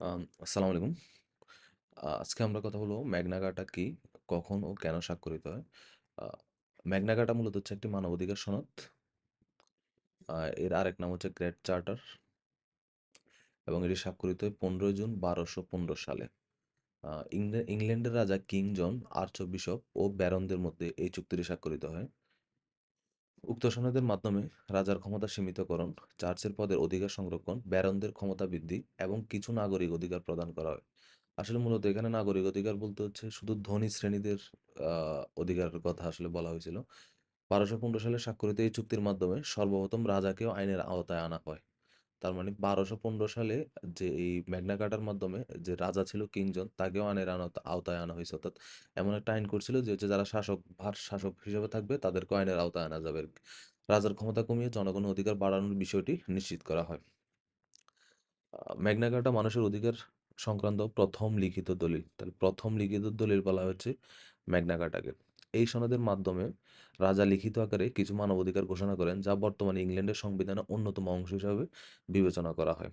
আসসালামু আলাইকুম। আজকে আমরা কথা বলব ম্যাগনা কার্টা কি? কখন ও কেন স্বাক্ষরিত হয়? ম্যাগনা কার্টা মূলত হচ্ছে একটি মানবাধিকার সনদ। এর আরেক নাম হচ্ছে গ্রেট চার্টার। এবং এটি স্বাক্ষরিত হয় ১৫ জুন ১২১৫ সালে। আ ইংল্যান্ডের রাজা কিং জন, আর্চবিশপ ও ব্যারনদের মধ্যে এই চুক্তিটি স্বাক্ষরিত হয়। উক্ত সনদের মাধ্যমে রাজার ক্ষমতা সীমিতকরণ, চার্চের পদের অধিকার সংরক্ষণ, ব্যারনদের ক্ষমতা বৃদ্ধি এবং কিছু নাগরিক অধিকার প্রদান করা হয়। আসলে মূলত এখানে নাগরিক অধিকার বলতে হচ্ছে শুধু ধনী শ্রেণীদের অধিকারের কথা আসলে বলা হয়েছিল। ১২১৫ সালে স্বাক্ষরিত এই চুক্তির মাধ্যমে সর্বপ্রথম রাজাকেও আইনের আওতায় আনা হয়। তার মানে ১২১৫ সালে যে এই ম্যাগনা মাধ্যমে যে রাজা ছিল কিংজন তাকেও আইনের আওতায় আনা হয়েছে অর্থাৎ এমন একটা আইন করছিল যে হচ্ছে যারা শাসক, ভার শাসক হিসেবে থাকবে তাদেরকেও আইনের আওতায় আনা যাবে রাজার ক্ষমতা কমিয়ে জনগণের অধিকার বাড়ানোর বিষয়টি নিশ্চিত করা হয়। আ ম্যাগনা কার্টা মানুষের অধিকার সংক্রান্ত প্রথম লিখিত দলিল। তাহলে প্রথম লিখিত দলিল বলা হচ্ছে ম্যাগনা কার্টাকে। এই সনদের মাধ্যমে রাজা লিখিত আকারে কিছু মানবাধিকার ঘোষণা করেন, যা বর্তমানে ইংল্যান্ডের সংবিধানের অন্যতম অংশ হিসাবে বিবেচনা করা হয়।